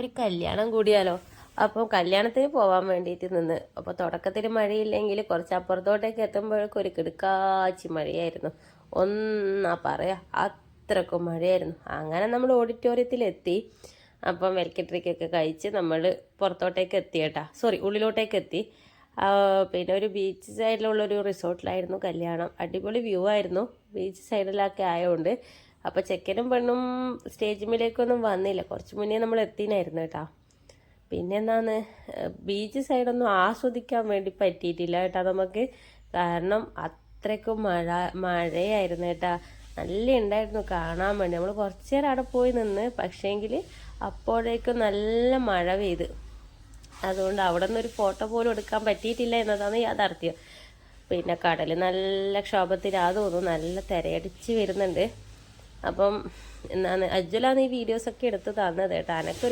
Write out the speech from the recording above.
ഒരു കല്യാണം കൂടിയാലോ? അപ്പോൾ കല്യാണത്തിന് പോകാൻ വേണ്ടിയിട്ട് നിന്ന്. അപ്പോൾ തുടക്കത്തിൽ മഴയില്ലെങ്കിൽ കുറച്ച് അപ്പുറത്തോട്ടേക്ക് എത്തുമ്പോഴേക്കും ഒരു കിടുക്കാച്ചി മഴയായിരുന്നു. ഒന്നാ പറയാ അത്രക്കും മഴയായിരുന്നു. അങ്ങനെ നമ്മൾ ഓഡിറ്റോറിയത്തിൽ ഓഡിറ്റോറിയത്തിലെത്തി അപ്പം വെൽക്കട്രിക്കൊക്കെ കഴിച്ച് നമ്മൾ പുറത്തോട്ടേക്ക് എത്തി കേട്ടാ. സോറി ഉള്ളിലോട്ടേക്ക് എത്തി. പിന്നെ ഒരു ബീച്ച് സൈഡിലുള്ളൊരു റിസോർട്ടിലായിരുന്നു കല്യാണം. അടിപൊളി വ്യൂ ആയിരുന്നു. ബീച്ച് സൈഡിലൊക്കെ ആയതുകൊണ്ട് അപ്പോൾ ചെക്കനും പെണ്ണും സ്റ്റേജ് മേലേക്കൊന്നും വന്നില്ല. കുറച്ച് മുന്നേ നമ്മൾ എത്തിനായിരുന്നു കേട്ടോ. പിന്നെ എന്താണ് ബീച്ച് സൈഡൊന്നും ആസ്വദിക്കാൻ വേണ്ടി പറ്റിയിട്ടില്ല കേട്ടോ നമുക്ക്. കാരണം അത്രയ്ക്കും മഴ മഴയായിരുന്നു കേട്ടോ. നല്ല ഉണ്ടായിരുന്നു കാണാൻ വേണ്ടി. നമ്മൾ കുറച്ച് നേരം അവിടെ പോയി നിന്ന് പക്ഷേങ്കിൽ അപ്പോഴേക്കും നല്ല മഴ പെയ്ത്. അതുകൊണ്ട് അവിടെ ഒരു ഫോട്ടോ പോലും എടുക്കാൻ പറ്റിയിട്ടില്ല എന്നതാണ് യാഥാർത്ഥ്യം. പിന്നെ കടൽ നല്ല ക്ഷോഭത്തിലാ തോന്നുന്നു. നല്ല തിരയടിച്ച് വരുന്നുണ്ട്. അപ്പം എന്താണ് അജ്വലാണ് ഈ വീഡിയോസൊക്കെ എടുത്ത് തന്നത് കേട്ടോ. അനക്കൊരു